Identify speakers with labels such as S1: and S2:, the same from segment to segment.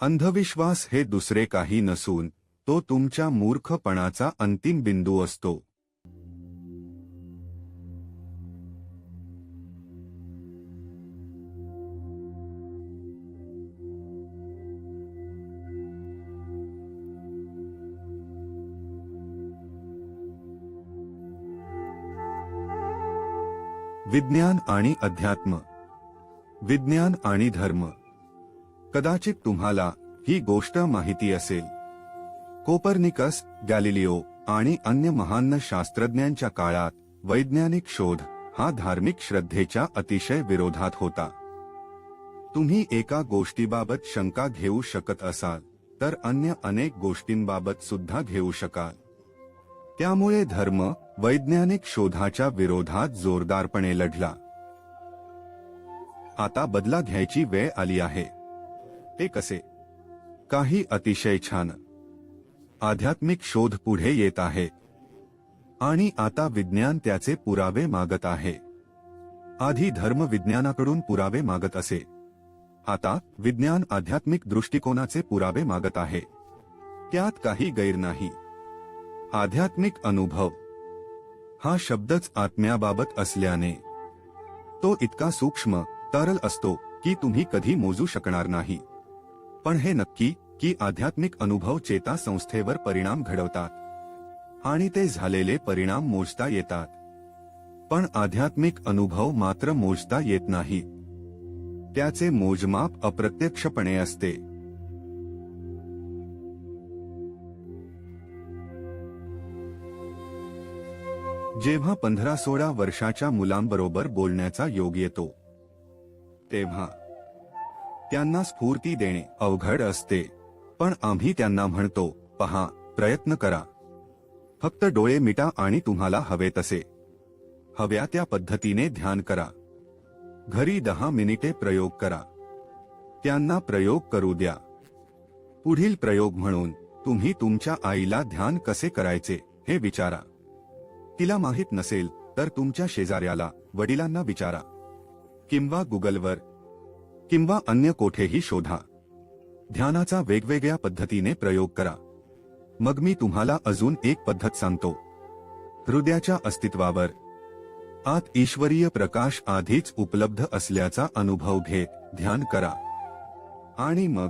S1: अंधविश्वास हे दुसरे काही नसून तो तुमच्या मूर्खपणाचा अंतिम बिंदू असतो. विज्ञान आणि अध्यात्म. विज्ञान आणि धर्म. कदाचित तुम्हाला ही गोष्ट माहिती असेल. कोपर्निकस गॅलिलिओ आणि अन्य महान शास्त्रज्ञांच्या काळात वैज्ञानिक शोध हा धार्मिक श्रद्धेच्या अतिशय विरोधात होता. तुम्ही एका गोष्टीबाबत शंका घेऊ शकत असाल तर अन्य अनेक गोष्टींबाबत सुद्धा घेऊ शकाल. त्यामुळे धर्म वैज्ञानिक शोधाच्या विरोधात जोरदारपणे लढला. आता बदला घ्यायची वेळ आली आहे. ते कसे? काही अतिशय छान. आध्यात्मिक शोध पुढे येत आहे. आणि आता विज्ञान त्याचे पुरावे मागत आहे. आधी धर्म विज्ञानाकडून पुरावे मागत असे. आता विज्ञान आध्यात्मिक दृष्टिकोनाचे पुरावे मागत आहे. त्यात काही गैर नाही. आध्यात्मिक अनुभव. हा शब्दच आत्म्याबाबत असल्याने. तो इतका सूक्ष्म तरल असतो की तुम्ही कधी मोजू शकणार नाही. पण हे नक्की की आध्यात्मिक अनुभव चेता संस्थेवर परिणाम घडवतात. आणि ते झालेले परिणाम मोजता येतात. पण आध्यात्मिक अनुभव मात्र मोजता येत नाही. त्याचे मोजमाप अप्रत्यक्षपणे असते. जेव्हा पंधरा सोळा वर्षाच्या मुलांबरोबर बोलण्याचा योग येतो तेव्हा त्यांना स्फूर्ती देणे अवघड असते. पण आम्ही त्यांना म्हणतो पहा प्रयत्न करा. फक्त डोळे मिटा आणि तुम्हाला हवे तसे. हव्या त्या पद्धतीने ध्यान करा. घरी दहा मिनिटे प्रयोग करा. त्यांना प्रयोग करू द्या. पुढील प्रयोग म्हणून तुम्ही तुमच्या आईला ध्यान कसे करायचे हे विचारा. तिला माहीत नसेल तर तुमच्या शेजाऱ्याला वडिलांना विचारा. किंवा गुगलवर किंवा अन्य कोठेही शोधा. ध्यानाचा वेगवेगळ्या पद्धतीने प्रयोग करा. मग मी तुम्हाला अजून एक पद्धत सांगतो. हृदयाच्या अस्तित्वावर. आत ईश्वरीय प्रकाश आधीच उपलब्ध असल्याचा अनुभव घेत ध्यान करा. आणि मग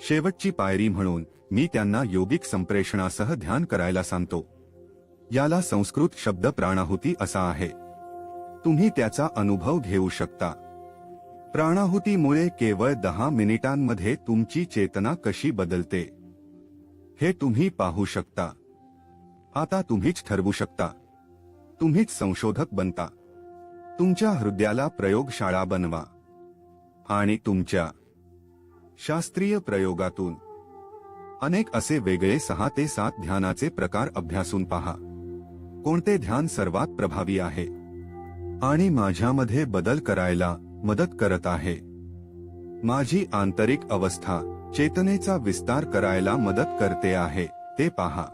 S1: शेवटची पायरी म्हणून मी त्यांना योगिक संप्रेषणासह ध्यान करायला सांगतो. याला संस्कृत शब्द प्राणाहुती असा आहे. तुम्ही त्याचा अनुभव घेऊ शकता. प्राणाहुतीमुळे केवळ दहा मिनिटांमध्ये तुमची चेतना कशी बदलते? हे तुम्ही पाहू शकता. आता तुम्हीच ठरवू शकता. तुम्हीच संशोधक बनता. तुमच्या हृदयाला प्रयोगशाळा बनवा. आणि तुमच्या शास्त्रीय प्रयोगातून अनेक असे वेगळे सहा ते सात ध्यानाचे प्रकार अभ्यासून पहा. कोणते ध्यान सर्वात प्रभावी आहे? आणि माझ्यामध्ये बदल करायला मदत करत आहे. माझी आंतरिक अवस्था चेतनेचा विस्तार करायला मदत करते आहे ते पहा.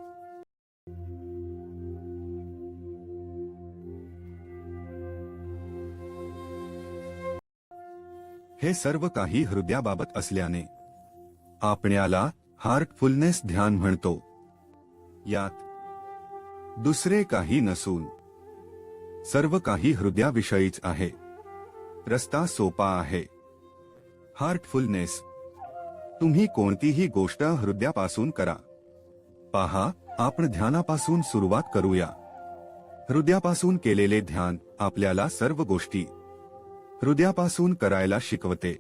S1: हे सर्व काही हृदयाबाबत असल्याने आपल्याला हार्टफुलनेस ध्यान म्हणतो. यात दुसरे काही नसून सर्व काही हृदयाविषयीच आहे. रस्ता सोपा आहे. हार्टफुलनेस तुम्ही कोणतीही गोष्ट हृदयापासून करा. पहा आपण ध्यानापासून सुरुवात करूया. हृदयापासून केलेले ध्यान आपल्याला सर्व गोष्टी हृदयापासून करायला शिकवते.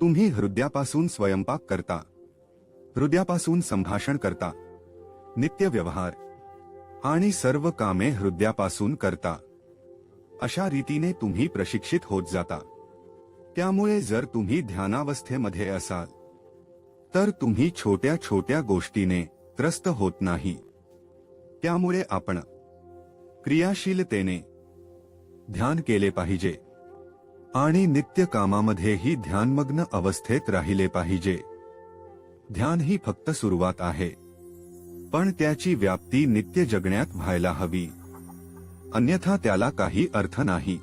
S1: तुम्ही हृदयापासून स्वयंपाक करता. हृदयापासून संभाषण करता. नित्य व्यवहार आणि सर्व कामे हृदयापासून करता. अशा रीतीने तुम्ही प्रशिक्षित होत जाता. त्यामुळे जर तुम्ही ध्यानावस्थेमध्ये असाल तर तुम्ही छोट्या छोट्या गोष्टीने त्रस्त होत नाही. त्यामुळे आपण क्रियाशीलतेने ध्यान केले पाहिजे आणि नित्य कामामध्येही ध्यानमग्न अवस्थेत राहिले पाहिजे. ध्यान ही फक्त सुरुवात आहे पण त्याची व्याप्ती नित्य जगण्यात व्हायला हवी. अन्यथा त्याला काही अर्थ नाही.